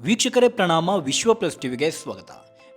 ವೀಕ್ಷಕರೇ ಪ್ರಣಾಮ, ವಿಶ್ವ ಪ್ಲಸ್ ಟಿವಿಗೆ ಸ್ವಾಗತ.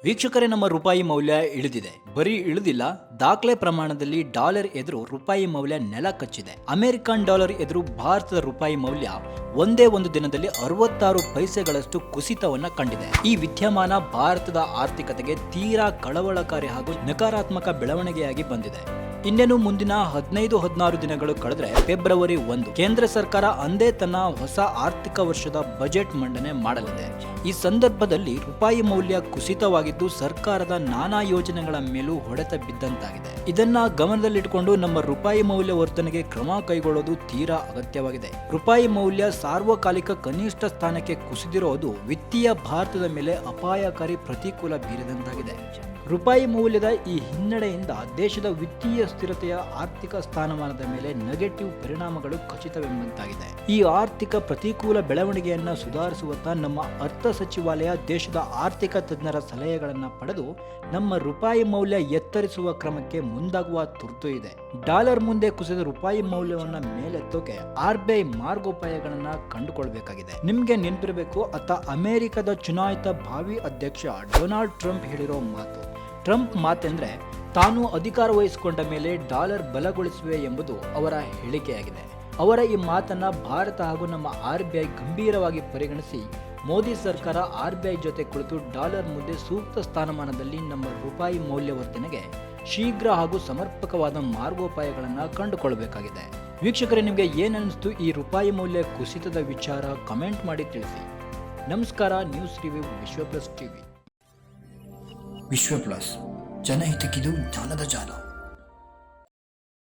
ವೀಕ್ಷಕರೇ, ನಮ್ಮ ರೂಪಾಯಿ ಮೌಲ್ಯ ಇಳಿದಿದೆ. ಬರೀ ಇಳಿದಿಲ್ಲ, ದಾಖಲೆ ಪ್ರಮಾಣದಲ್ಲಿ ಡಾಲರ್ ಎದುರು ರೂಪಾಯಿ ಮೌಲ್ಯ ನೆಲ ಕಚ್ಚಿದೆ. ಅಮೆರಿಕನ್ ಡಾಲರ್ ಎದುರು ಭಾರತದ ರೂಪಾಯಿ ಮೌಲ್ಯ ಒಂದೇ ಒಂದು ದಿನದಲ್ಲಿ ಅರವತ್ತಾರು ಪೈಸೆಗಳಷ್ಟು ಕುಸಿತವನ್ನ ಕಂಡಿದೆ. ಈ ವಿದ್ಯಮಾನ ಭಾರತದ ಆರ್ಥಿಕತೆಗೆ ತೀರಾ ಕಳವಳಕಾರಿ ಹಾಗೂ ನಕಾರಾತ್ಮಕ ಬೆಳವಣಿಗೆಯಾಗಿ ಬಂದಿದೆ. ಇನ್ನೇನು ಮುಂದಿನ ಹದಿನೈದು, ಹದಿನಾರು ದಿನಗಳು ಕಳೆದ್ರೆ ಫೆಬ್ರವರಿ ಒಂದು, ಕೇಂದ್ರ ಸರ್ಕಾರ ಅಂದೇ ತನ್ನ ಹೊಸ ಆರ್ಥಿಕ ವರ್ಷದ ಬಜೆಟ್ ಮಂಡನೆ ಮಾಡಲಿದೆ. ಈ ಸಂದರ್ಭದಲ್ಲಿ ರೂಪಾಯಿ ಮೌಲ್ಯ ಕುಸಿತವಾಗಿದ್ದು ಸರ್ಕಾರದ ನಾನಾ ಯೋಜನೆಗಳ ಮೇಲೂ ಹೊಡೆತ ಬಿದ್ದಂತಾಗಿದೆ. ಇದನ್ನ ಗಮನದಲ್ಲಿಟ್ಟುಕೊಂಡು ನಮ್ಮ ರೂಪಾಯಿ ಮೌಲ್ಯ ವರ್ಧನೆಗೆ ಕ್ರಮ ಕೈಗೊಳ್ಳೋದು ತೀರಾ ಅಗತ್ಯವಾಗಿದೆ. ರೂಪಾಯಿ ಮೌಲ್ಯ ಸಾರ್ವಕಾಲಿಕ ಕನಿಷ್ಠ ಸ್ಥಾನಕ್ಕೆ ಕುಸಿದಿರೋದು ವಿತ್ತೀಯ ಭಾರತದ ಮೇಲೆ ಅಪಾಯಕಾರಿ ಪ್ರತಿಕೂಲ ಬೀರಿದಂತಾಗಿದೆ. ರೂಪಾಯಿ ಮೌಲ್ಯದ ಈ ಹಿನ್ನಡೆಯಿಂದ ದೇಶದ ವಿತ್ತೀಯ ಸ್ಥಿರತೆಯ ಆರ್ಥಿಕ ಸ್ಥಾನಮಾನದ ಮೇಲೆ ನೆಗೆಟಿವ್ ಪರಿಣಾಮಗಳು ಖಚಿತವೆಂಬಂತಾಗಿದೆ. ಈ ಆರ್ಥಿಕ ಪ್ರತಿಕೂಲ ಬೆಳವಣಿಗೆಯನ್ನು ಸುಧಾರಿಸುವತ್ತ ನಮ್ಮ ಅರ್ಥ ಸಚಿವಾಲಯ ದೇಶದ ಆರ್ಥಿಕ ತಜ್ಞರ ಸಲಹೆಗಳನ್ನು ಪಡೆದು ನಮ್ಮ ರೂಪಾಯಿ ಮೌಲ್ಯ ಎತ್ತರಿಸುವ ಕ್ರಮಕ್ಕೆ ಮುಂದಾಗುವ ತುರ್ತು ಇದೆ. ಡಾಲರ್ ಮುಂದೆ ಕುಸಿದ ರೂಪಾಯಿ ಮೌಲ್ಯವನ್ನು ಮೇಲೆತ್ತೋಕೆ ಆರ್ ಬಿ ಐ ಮಾರ್ಗೋಪಾಯಗಳನ್ನು ಕಂಡುಕೊಳ್ಬೇಕಾಗಿದೆ. ನಿಮಗೆ ನೆನಪಿರಬೇಕು, ಅತ್ತ ಅಮೆರಿಕದ ಚುನಾಯಿತ ಭಾವಿ ಅಧ್ಯಕ್ಷ ಡೊನಾಲ್ಡ್ ಟ್ರಂಪ್ ಹೇಳಿರೋ ಮಾತು. ಟ್ರಂಪ್ ಮಾತೆಂದ್ರೆ ತಾನು ಅಧಿಕಾರ ವಹಿಸಿಕೊಂಡ ಮೇಲೆ ಡಾಲರ್ ಬಲಗೊಳಿಸುವೆ ಎಂಬುದು ಅವರ ಹೇಳಿಕೆಯಾಗಿದೆ. ಅವರ ಈ ಮಾತನ್ನ ಭಾರತ ಹಾಗೂ ನಮ್ಮ ಆರ್ ಬಿ ಐ ಗಂಭೀರವಾಗಿ ಪರಿಗಣಿಸಿ ಮೋದಿ ಸರ್ಕಾರ ಆರ್ ಬಿ ಐ ಜೊತೆ ಕುಳಿತು ಡಾಲರ್ ಮುಂದೆ ಸೂಕ್ತ ಸ್ಥಾನಮಾನದಲ್ಲಿ ನಮ್ಮ ರೂಪಾಯಿ ಮೌಲ್ಯವರ್ಧನೆಗೆ ಶೀಘ್ರ ಹಾಗೂ ಸಮರ್ಪಕವಾದ ಮಾರ್ಗೋಪಾಯಗಳನ್ನು ಕಂಡುಕೊಳ್ಳಬೇಕಾಗಿದೆ. ವೀಕ್ಷಕರೇ, ನಿಮಗೆ ಏನನ್ನಿಸ್ತು ಈ ರೂಪಾಯಿ ಮೌಲ್ಯ ಕುಸಿತದ ವಿಚಾರ? ಕಮೆಂಟ್ ಮಾಡಿ ತಿಳಿಸಿ. ನಮಸ್ಕಾರ, news TV Vishwa plus TV. Vishwa plus ಜನಹಿತಕ್ಕಿದು ಜ್ಞಾನದ ಜಾಲ.